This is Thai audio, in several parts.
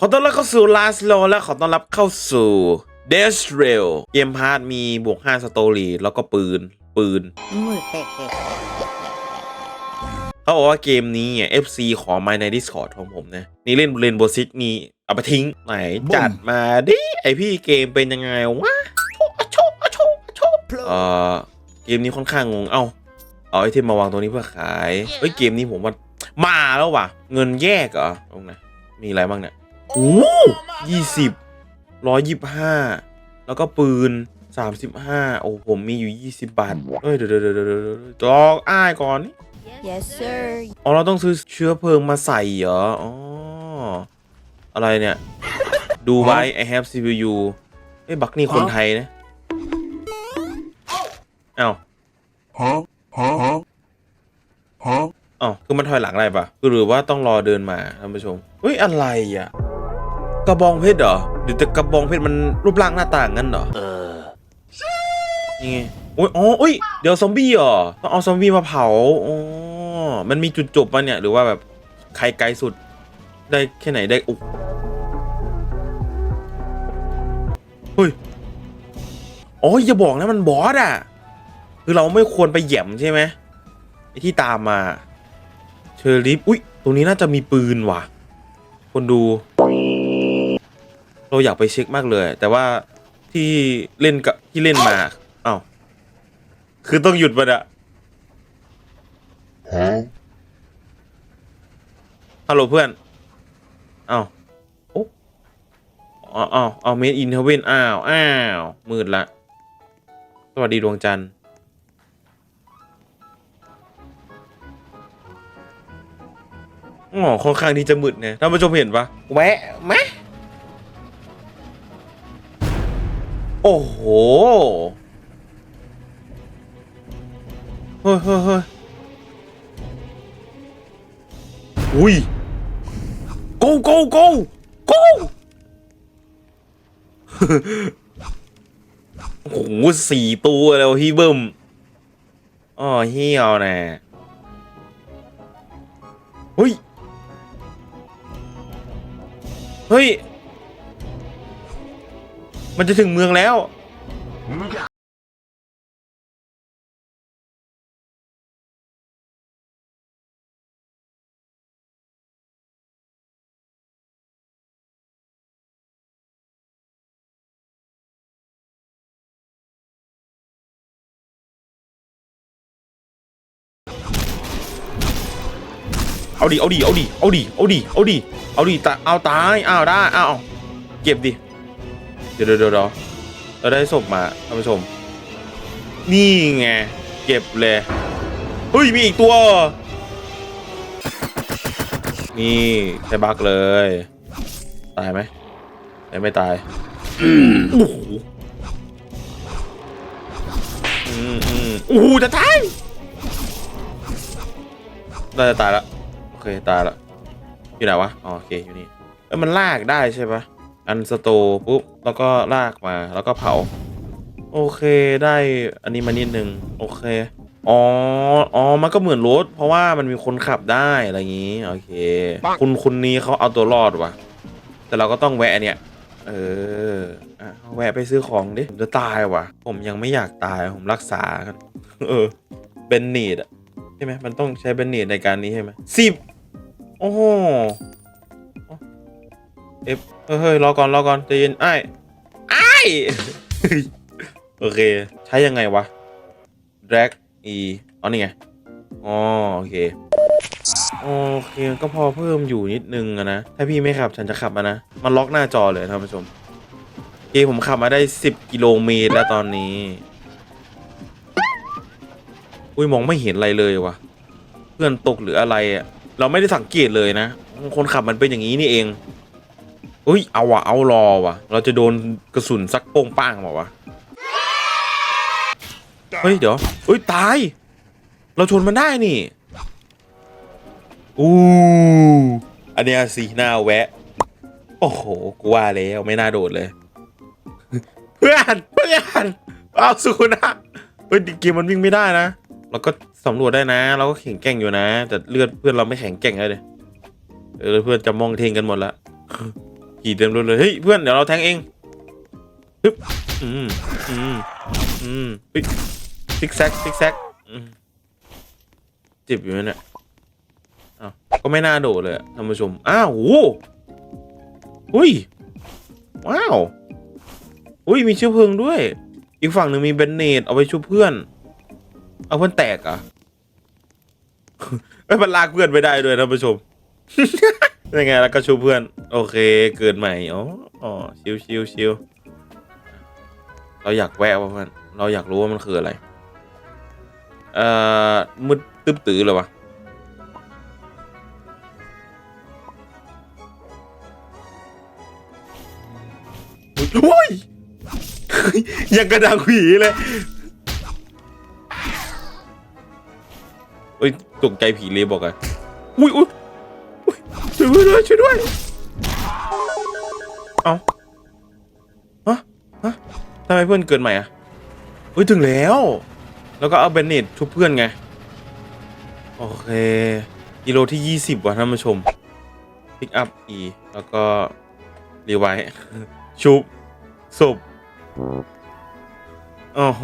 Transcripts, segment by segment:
ขอต้อนรับเข้าสู่ Last Law และขอต้อนรับเข้าสู่ Death Rail เกมพาร์ทมีบวก 5 สตอรี่แล้วก็ปืน ปืน เขาบอกว่าเกมนี้อะ FC ขอมาใน Discord ของผมนะ นี่เล่นเรนโบซิกนี่ เอาไปทิ้ง ไหน จัดมาดิ ไอพี่เกมเป็นยังไงวะโชว์โชว์โชว์เอ่อเกมนี้ค่อนข้างงง เอ้า เอาไอเทมมาวางตรงนี้เพื่อขาย เฮ้ยเกมนี้ผมว่ามาแล้วว่ะ เงินแยกเหรอตรงไหนมีอะไรบ้างเนี่ย โอ้ยี่สิบร้อยยี่ห้าแล้วก็ปืนสามสิบห้าโอ้ผมมีอยู่ยี่สิบบาทเอ้ยเดี๋ยวเดี๋ยวเดี๋ยวเดี๋ยวเดี๋ยวจอกอ้ายก่อนนี่ yes sir อ๋อเราต้องซื้อเชื้อเพลิงมาใส่เหรออ๋ออะไรเนี่ย ดูไว้ I have CPU เอ้ยบักนี่คนไทยนะเอ้า Huh? Huh? Huh? Huh? เอ้าคือมันถอยหลังอะไรปะคือหรือว่าต้องรอเดินมาท่านผู้ชมเฮ้ยอะไรอะ กระบองเพชรเหรอหรือแต่กระบองเพชรมันรูปร่างหน้าต่างงั้นเหรอเออนี่ไงโอ้ยอ๋อเอ้ยเดี๋ยวซอมบี้เหรอต้องเอาซอมบี้มาเผาอ๋อมันมีจุดจบปะเนี่ยหรือว่าแบบใครไกลสุด ได้แค่ไหนได้อุ๊ยเฮ้ยอ๋ออย่าบอกนะมันบอสอะ คือเราไม่ควรไปแหย่มใช่ไหมไอที่ตามมาเชอริฟอุ้ยตรงนี้น่าจะมีปืนว่ะ คนดู เราอยากไปเช็คมากเลย แต่ว่าที่เล่นกับที่เล่นมาอ้าวคือต้องหยุดมันอะ Huh? ฮัลโหลเพื่อนอ้าวโอ้อ้าวอ้าวเอาเมดอินเทเวนอ้าวอ้าวมืดละ สวัสดีดวงจันทร์อ๋อค่อนข้างที่จะมืดเนี่ยท่านผู้ชมเห็นปะแวะไห โอ้โหเฮ้ยเฮ้ยเฮ้ยอุ้ย go go go go โอ้โหสี่ตัวแล้วพี่เบิ้มอ๋อเฮียวนะเฮ้ย เฮ้ย มันจะถึงเมืองแล้วเอาดิ เอาดิ เอาดิ เอาดิ เอาดิ เอาดิ เอาดิตาเอาตาย อ้าวได้ อ้าว เก็บดิ ดี๋ยวเดี๋ยวเดี๋ยวเราได้ศพมาท่านผู้ชม นี่ไง เก็บเลย เฮ้ย มีอีกตัว นี่ใช้บักเลย ตายไหมไม่ไม่ตายโอ้โหอืมอืมโอ้โหจะตายน่าจะตายละโอเค ตายละอยู่ไหนวะ อ๋อ โอเค อยู่นี่ เอ้ยมันลากได้ใช่ปะ อันสโตปุ๊บ แล้วก็ลากมาแล้วก็เผา โอเคได้อันนี้มานิดนึง โอเค อ๋อ อ๋อ มันก็เหมือนรถ เพราะว่ามันมีคนขับได้อะไรอย่างงี้ โอเค คุณคุณนี้เขาเอาตัวรอดว่ะ แต่เราก็ต้องแวะเนี่ย เอออะแวะไปซื้อของดิผมจะตายว่ะ ผมยังไม่อยากตายผมรักษากันเออเบนนีดอะใช่ไหมมันต้องใช้เบนนีดในการนี้ใช่ไหมสิบโอ้ เอฟเฮ้ยเฮ้ยรอก่อนรอก่อนใจเย็นไอ้ายอ้ายโอเค ใช้ยังไงวะ drag e อ๋อนี่ไงอ๋อโอเคโอเคก็พอเพิ่มอยู่นิดนึงนะ ถ้าพี่ไม่ขับฉันจะขับมานะ มันล็อกหน้าจอเลยท่านผู้ชมโอเคผมขับมาได้ 10 กิโลเมตรแล้วตอนนี้ อุ้ยมองไม่เห็นอะไรเลยวะเพื่อนตกหรืออะไรอะเราไม่ได้สังเกตเลยนะ คนขับมันเป็นอย่างนี้นี่เอง อุ้ยเอาวะเอารอวะเราจะโดนกระสุนซักโป้งป้างเปล่าวะเฮ้ยเดี๋ยวเฮ้ยตาย เราชนมันได้นี่อู้อันเนี้ยสิหน้าแวะ โอ้โหกูว่าแล้วไม่น่าโดดเลย เพื่อนเพื่อนเอาสูนะเฮ้ยเกมมันวิ่งไม่ได้นะเราก็สำรวจได้นะ เราก็แข็งแกร่งอยู่นะ แต่เลือดเพื่อนเราไม่แข็งแกร่งเลยเดยเออเพื่อนจะมองเทงกันหมดละ ผีเต็มรถเลยเฮ้ยเพื่อนเดี๋ยวเราแทงเองฮึบอืมอืมอืมซิกแซกซิกแซกเจ็บอยู่เนี่ยอ้าวก็ไม่น่าโดดเลยท่านผู้ชมอ้าวโอ้โหอุ้ยว้าวอุ้ยมีเชื้อเพลิงด้วย อีกฝั่งหนึ่งมีเบนเนตเอาไว้ชุบเพื่อน เอาเพื่อนแตกอะเอ้ยมันลากเพื่อนไปได้ด้วยท่านผู้ชม ยังไงแล้วก็ชูเพื่อน โอเคเกิดใหม่อ๋ออ๋อชิวชิวชิวเราอยากแวะว่ะเพื่อนเราอยากรู้ว่ามันคืออะไร เอ่อมืดตึ๊บตื้อเลยวะโอ้ยยังกระดังผีเลยเอ้ยตกใจผีเลยบอกอะอุ้ยอุ้ย ช่วยด้วยช่วยด้วย เอาฮะฮะทำไมเพื่อนเกินใหม่อะอุ้ยถึงแล้ว แล้วก็เอาเบนเนตชุบเพื่อนไง โอเคกิโลที่ 20 ว่ะท่านผู้ชมพิกอัพอีแล้วก็ รีไวท์ชุบศพโอ้โห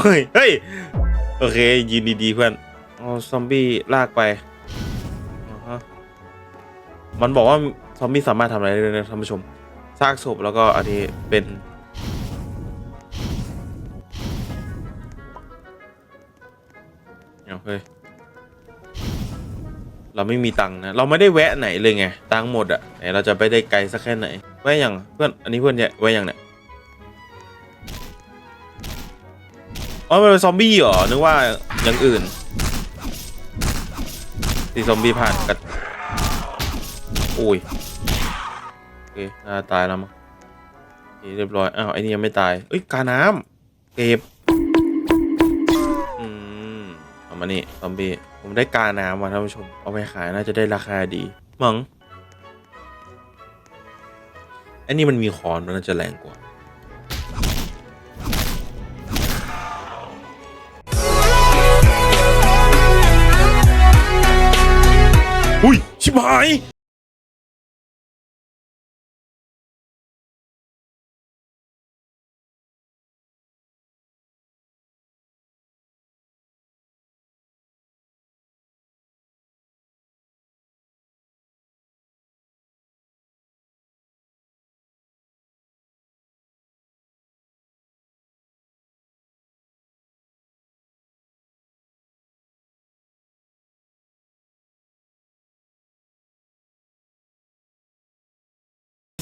เฮ้ยเฮ้ย โอเค ยืนดี ๆ เพื่อน เอาซอมบี้ลากไป มันบอกว่าซอมบี้สามารถทำอะไรได้ด้วยนะท่านผู้ชมซากศพแล้วก็อันนี้เป็นเอาเฮ้ยเราไม่มีตังค์นะ เราไม่ได้แวะไหนเลยไง ตังค์หมดอะไหนเราจะไปได้ไกลสักแค่ไหน แวะอย่างเพื่อน อันนี้เพื่อนเนี่ยแวะอย่างเนี่ย อ๋อ มันเป็นซอมบี้เหรอ นึกว่าอย่างอื่น ที่ซอมบี้ผ่านกัด โอ้ยโอเคน่าตายแล้วมั้งเรียบร้อย อ้าว ไอ้นี่ยังไม่ตาย เอ้ย กาน้ำเก็บ อืม เอามานี่ซอมบี้ ผมได้กาน้ำว่ะท่านผู้ชม เอาไปขายน่าจะได้ราคาดีมั้งไอ้นี่มันมีคอนมันน่าจะแรงกว่าอุ้ย ชิบหาย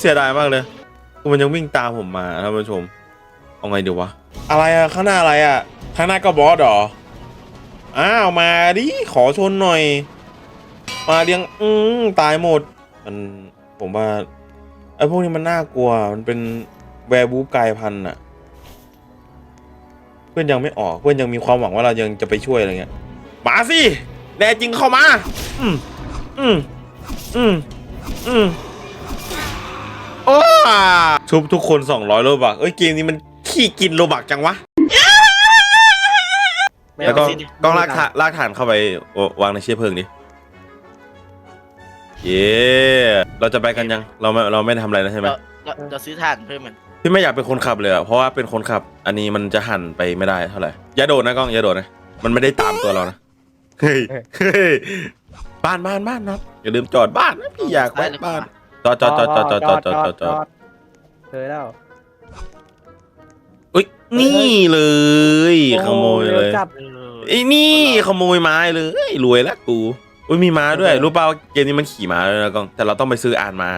เสียดายมากเลย มันยังวิ่งตามผมมาท่านผู้ชม เอาไงดีวะ อะไรอะข้างหน้าอะไรอะข้างหน้าก็บอสเหรอ อ้าว มาดิ ขอชนหน่อย มาเลี้ยง อืมตายหมด มัน ผมว่าไอ้พวกนี้มันน่ากลัว มันเป็นแวร์บูฟกายพันธุ์อะเพื่อนยังไม่ออก เพื่อนยังมีความหวังว่าเรายังจะไปช่วยอะไรเงี้ย มาสิแน่จริงเข้ามา อืมอืมอืมอืม โอ้ชุบทุกคน 200 โลบักเอ้ยเกมนี้มันขี้กินโลบักจังวะ แล้วก็กล้องลากฐานลากฐานเข้าไปวางในเชื้อเพลิงดิ เย้เราจะไปกันยัง เราไม่เราไม่ได้ทำอะไรแล้วใช่ไหมเราเราเราซื้อถ่านเพิ่มมันพี่ไม่อยากเป็นคนขับเลยอะเพราะว่าเป็นคนขับ อันนี้มันจะหันไปไม่ได้เท่าไหร่อย่าโดดนะกล้องอย่าโดดนะมันไม่ได้ตามตัวเรานะเฮ้ยเฮ้ยบ้านบ้านบ้านนะอย่าลืมจอดบ้านนะพี่อยากแวะบ้านจ อดจอดจอดจอดจอดจอดจอดจอเลยแล้วอุ้ยนี่เลยขโมยเลยไอ้นี่ขโมยไม้เลยรวยแล้วกูอุ้ยมีม้าด้วยรู้เปล่าเกมนี้มันขี่ม้าเลยนะกองแต่เราต้องไปซื้ออ่านมา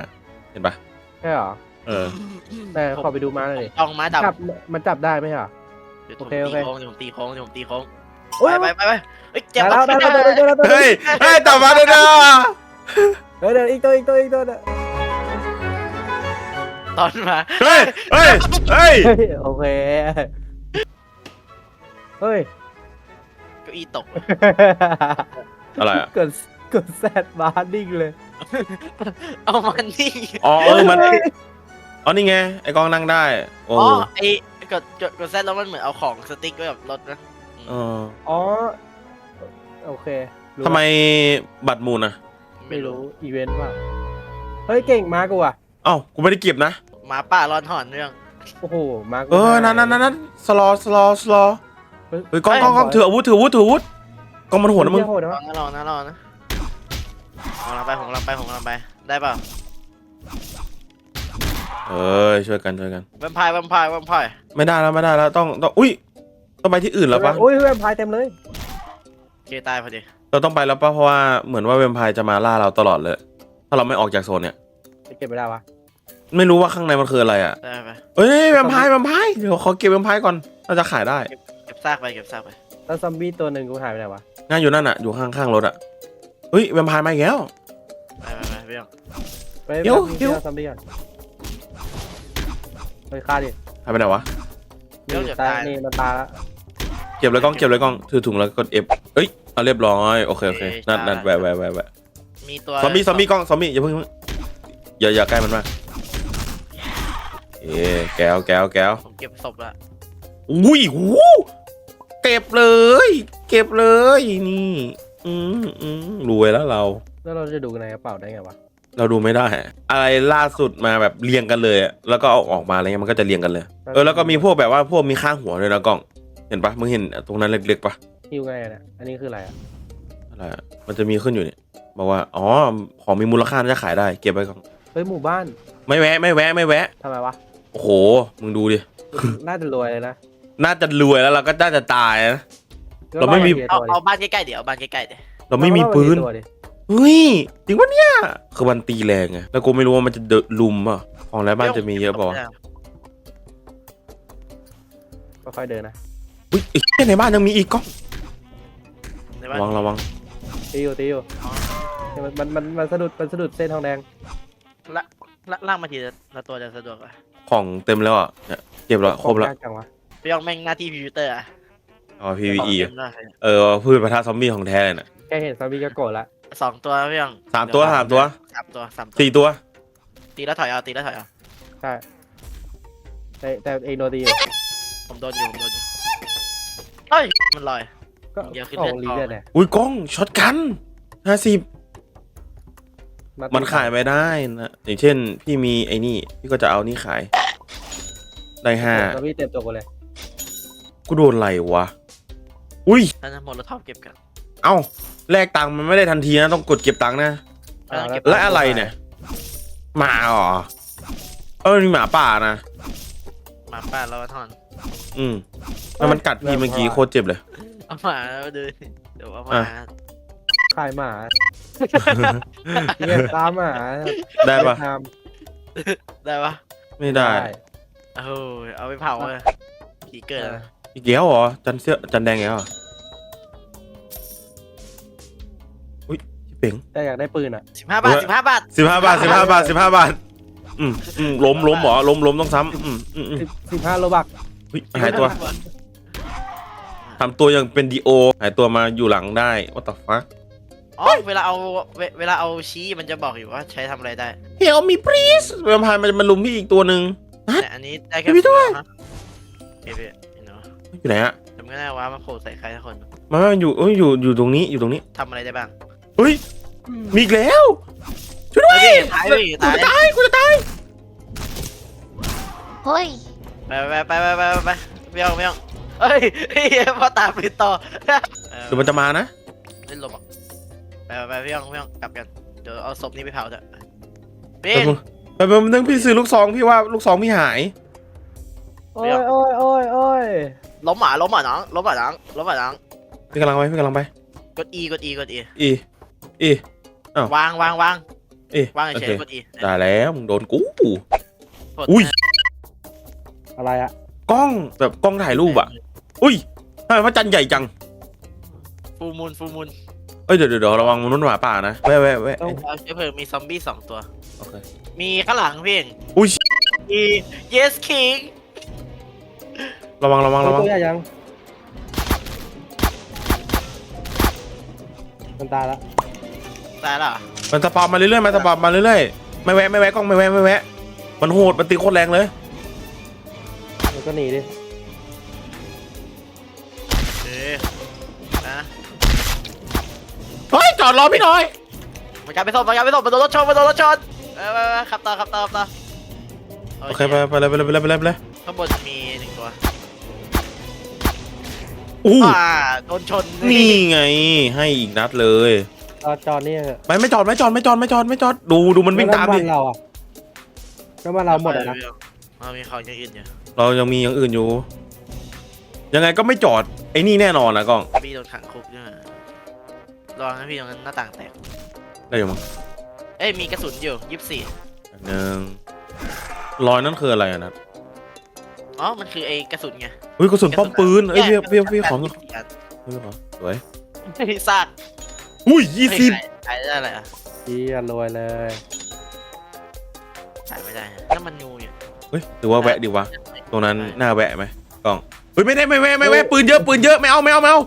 เห็นปะใช่หรอเออแต่ขอไปดูม้าหน่อยลองม้าจับมันจับได้ไหมอะโอเคโอเคเดี๋ยวผมตีโค้งเดี๋ยวผมตีโค้งไปไปไปไปเฮ้ยเจ็บแล้วเฮ้ยเฮ้ยต่อมาเลยนะเดี๋ยวอีกตัวอีกตัวอีกตัว เดี๋ยวตอนมา เฮ้ย เฮ้ย เฮ้ย เฮ้ยโอเค เฮ้ย เก้าอี้ตก อะไรอะกดกดแซดบาร์ดิ้งเลยเอามันนี่อ๋อเออมันอ๋อนี่ไงไอ้กล้องนั่งได้ โอ้อ๋อไอ้กดกดกดแซดแล้วมันเหมือนเอาของสติ๊กไว้แบบรถนะเอออ๋อ โอเครู้ทำไมบัตรมูลอะไม่รู้อีเวนต์เปล่าเฮ้ย เก่งมากกูอะ เอ้ากูไม่ได้เก็บนะ หมาป่าร้อนหอนเรื่อง โอ้โห มาร์คเออนั่นนั่นนั่นนั่นสลอสลอสลอเฮ้ยเฮ้ยกล้องกล้องกล้องถืออาวุธถืออาวุธถืออาวุธกล้องมันโหดนะมึงเหี้ยโหดลนะองนะลองนะลองนะผมกำลังไปผมกำลังไปผมกำลังไป ได้เปล่าเอ้ยช่วยกันช่วยกัน แวมไพร์แวมไพร์แวมไพร์ไม่ได้แล้วไม่ได้แล้วต้องต้องอุ้ยต้องไปที่อื่นแล้วปะโอ้ยแวมไพร์เต็มเลยโอเคตายพอดีเราต้องไปแล้วปะเพราะว่าเหมือนว่าเวมไพร์จะมาล่าเราตลอดเลย ถ้าเราไม่ออกจากโซนเนี่ยจะเก็บไม่ได้วะ ไม่รู้ว่าข้างในมันคืออะไรอะได้ไปเอ้ยแวมไพร์แวมไพร์เดี๋ยวขอเก็บแวมไพร์ก่อนน่าจะขายได้เก็บซากไปเก็บซากไปแล้วซอมบี้ตัวหนึ่งกูหายไปไหนวะน่าอยู่นั่นอะอยู่ข้างข้างรถอะเฮ้ยแวมไพร์มาอีกแล้ว ไปไปไปพี่ยองไปเดี๋ยวไปเดี๋ยว ซอมบี้ก่อนไปฆ่าดิหายไปไหนวะนี่ตายนี่มันตายแล้วเก็บเลยกล้องเก็บเลยกล้องถือถุงแล้วกด F เอ้ยเอาเรียบร้อยโอเคโอเคนั่นนั่นแวะแวะแวะแวะมีตัวซอมบี้ซอมบี้กล้องซอมบี้อย่าเพิ่งอย่าอย่าใกล้มันมาก เอ๊แก้วแก้วแก้วผมเก็บศพละอุ้ยหูเก็บเลย เก็บเลยนี่ อืมอืมรวยแล้วเรา แล้วเราจะดูในกระเป๋าได้ไงวะเราดูไม่ได้ อะไรล่าสุดมาแบบเรียงกันเลยอะแล้วก็เอาออกมาอะไรเงี้ยมันก็จะเรียงกันเลย เออแล้วก็มีพวกแบบว่าพวกมีข้างหัวด้วยนะกล้อง เห็นปะมึงเห็นตรงนั้นเล็กๆปะฮิวไงอะเนี่ยอันนี้คืออะไรอะอะไรอะมันจะมีขึ้นอยู่เนี่ยบอกว่าอ๋อของมีมูลค่าน่าจะขายได้เก็บไว้ก่อนเฮ้ยหมู่บ้านไม่แวะไม่แวะไม่แวะทำไมวะ โอ้โห มึงดูดิ น่าจะรวยเลยนะน่าจะรวยแล้วเราก็น่าจะตายนะ เราไม่มี เอาเอาบ้านใกล้ๆเดี๋ยวเอาบ้านใกล้ๆเดี๋ยวเราไม่มีปืนตัวดิเฮ้ยจริงปะเนี่ยคือมันตีแรงไงแล้วกูไม่รู้ว่ามันจะเดอะลุมอะของแล้วบ้านจะมีเยอะเปล่าวะค่อยๆเดินนะอุ้ยไอ้เหี้ยในบ้านยังมีอีกกล้องในระบ้านวังระวังตีอยู่ตีอยู่เนี่ยมันมันมันมันสะดุดมันสะดุดเส้นทองแดงละละล่างมาทีละตัวจะสะดวกกว่า ของเต็มแล้วอะเนี่ยเก็บแล้วครบแล้วยากจังวะพี่ยองแม่งหน้าที่พิวเตอร์อะอ๋อ PVE ขอะงเต็มเลยเออพืชประทะซอมบี้ของแท้เลยน่ะแค่เห็นซอมบี้ก็โกรธละสองตัวพี่ยองสามตัวสามตัวสามตัวสามตัวสี่ตัวตีแล้วถอยเอาตีแล้วถอยเอาใช่แต่แต่เองโดนตีอยู่ผมโดนอยู่ผมโดนอยู่เฮ้ยมันลอย ก็เดี๋ยวขึ้นขเลืออดงลีออกเดอร์เนี่ยอุ้ยกล้องช็อตกันห้าสิบตี มันขายไม่ได้นะอย่างเช่น พี่มีไอ้นี่ พี่ก็จะเอานี่ขาย ได้ห้าซอมบี้เต็มตัวกูเลย กูโดนอะไรวะ อุ้ยนั่นนะหมดแล้วท็อปเก็บกัน เอ้าแลกตังค์มันไม่ได้ทันทีนะ ต้องกดเก็บตังค์นะ อ่าเก็บและอะไรเนี่ยหมาเหรอเออนี่หมาป่านะ หมาป่าเราทอนอืมแล้วมันกัดพี่เมื่อกี้โคตรเจ็บเลย เอาหมาแล้วดูเดี๋ยวเอาหมาอะ ขายหมาเรียกตามหมาได้ปะตามได้ปะไม่ได้โอ้ยเอาไปเผาเลยผีเกิดเออะออีกแล้วเหรอจันเสื้อจันแดงแล้วเหรออุ้ยพี่เป๋งแต่อยากได้ปืนอะสิบห้าบาทสิบห้าบาทสิบห้าบาทสิบห้าบาทสิบห้าบาทอืมอืมล้มล้มเหรอล้มล้มต้องซ้ำอืมอืมอืมสิบสิบห้าโลบักเฮ้ยหายตัวทำตัวยังเป็นดีโอ หายตัวมาอยู่หลังได้ what the fuck อ๋ อเวลาเอาเวเวลาเอาชี้มันจะบอกอยู่ว่าใช้ทำอะไรได้ Help me please แวมไพร์มันจะมาลุมพี่อีกตัวหนึ่ง แต่อันนี้ได้แค่พี่ด้วย ฮะเฮ้ยพี่เนาะอยู่ไหนอะจำไม่ได้ว่ามันโผล่ใส่ใครสักคนมันมันอยู่เอ้ยอยู่อยู่ตรงนี้อยู่ตรงนี้ทำอะไรได้บ้างเฮ้ยมีอีกแล้วช่วยด้วยเฮ้ยตายเลยกูตายจะตายกูจะตายเฮ้ยไปไปไปไปไปไปไปไม่เอาไม่เอาเฮ้ยเฮ้ยพอตามปืนต่อเออเดี๋ยวมันจะมานะเล่นลมอะ ไปไปไปพี่ยองพี่ยองกลับกันเดี๋ยวเอาศพนี้ไปเผาเถอะไปพี่ไปไปมันต้องพี่ซื้อลูกซองพี่ว่าลูกซองพี่หาย โอ้ยโอ้ยโอ้ยโอ้ยล้มหมาล้มหมาน้องล้มหมาน้องล้มหมาน้องพี่กำลังไปพี่กำลังไป กด E กด E กด E อีอีอ้าว วางวางวางอีวางโอเฉเคยๆกด E ได้แล้วมึงโดนกูกดอุ้ย อะไรอะกล้องแบบกล้องถ่ายรูปอะอุ้ยทำไมพระจันทร์ใหญ่จัง ฟูมูลฟูมูลเอ้ยเดี๋ยวเดี๋ยวเดี๋ยวระวังมนุษย์หมาป่านะแวะแวะแวะต้องเอาเชื้อเพลิงมีซอมบี้สองตัว โอเคมีข้างหลังพี่เองอุ้ยมี yes king ระวังระวังระวังตัวใหญ่ยัง มันตายละตายและมันสปามาเรื่อยๆมันสปามาเรื่อยๆไม่แวะไม่แวะกล้องไม่แวะไม่แวะมันโหดมันตีโคตรแรงเลย มันก็หนีดิ จอดรอพี่หน่อยมันกลายเป็นศพมันกลายเป็นศพมันโดนรถชนมันโดนรถชนเอไปไปไปขับต่อขับต่อขับต่อโอเคไปไปเลยไปเลยไปเลยไปเลยไปเลยข้างบนมีหนึ่งตัวอู้อ่าโดนชนนี่ไง ให้อีกนัดเลย จอดจอดนี่เถอะไม่ไม่จอดไม่จอดไม่จอดไม่จอดไม่จอดดูดูมันวิ่งตามแล้วดิน้ำนเราอะน้ำมันเราหมดอะนะเรามีของอย่างอื่นอยู่เรายังมีอย่างอื่นอยู่ ยังไงก็ไม่จอดไอ้นี่แน่นอนนะกล้องพี่โดนขังคุกด้วย ระวังนะพี่ตรงนั้นหน้าต่างแตก ได้อยู่มั้งเอ้ยมีกระสุนอยู่ยี่สิบสี่หนึ่งรอยนั่นคืออะไรอะนะอ๋อ มันคือไอ้กระสุนไงเฮ้ยกระสุนป้อมปืนเอ้ยพี่พี่พี่ขอขเงิอนงพี่ขอสวยซากอุ้ยยี่สิบขายได้อะไรอะพี่รวยเลยขายไม่ได้นั่นมันงูเนี่ยเฮ้ยหรือว่าแวะดีวะตรงนั้นน่าแวะไหมกล้องเฮ้ยไม่ได้ไม่แวะไม่แวะปืนเยอะปืนเยอะไม่เอาไม่เอาไม่เอา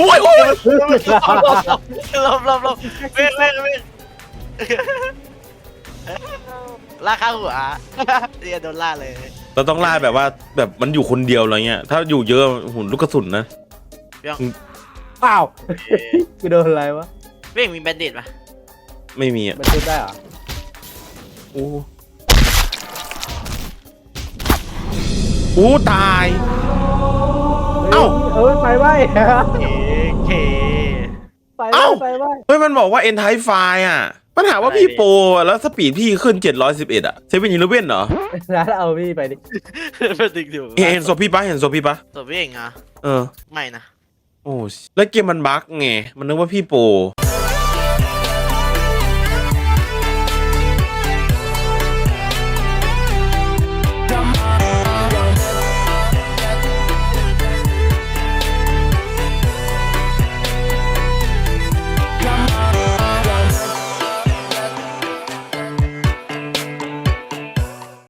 โอ้ยโอ้ยหลบหลบหลบเว้งเว้งเว้งล่าข้าหัวเรียโดนล่าเลยเราต้องล่าแบบว่าแบบมันอยู่คนเดียวอะไรเงี้ย ถ้าอยู่เยอะหุ่นลูกกระสุนนะ เปล่ากูโดนอะไรวะเว้งมีแบนเด็ดปะไม่มีอะมันชุบได้เหรอโอ้โอ้ตาย เอ้า เอ้ยไฟไหม้เคเค ไฟไหม้เอ้าไฟไหม้เฮ้ยมันบอกว่าเอ็นไทไฟอะปัญหาว่าพี่โปรอะแล้วสปีดพี่ขึ้น 711 อะเซเว่นยูเว่นเหรอแล้วเอาพี่ไปดิเป็นติดอยู่เห็นศพพี่ปะเห็นศพพี่ปะตัวเว้งอะเออ ไม่นะ โอ้ แล้วเกมมันบั๊กไง มันนึกว่าพี่โปร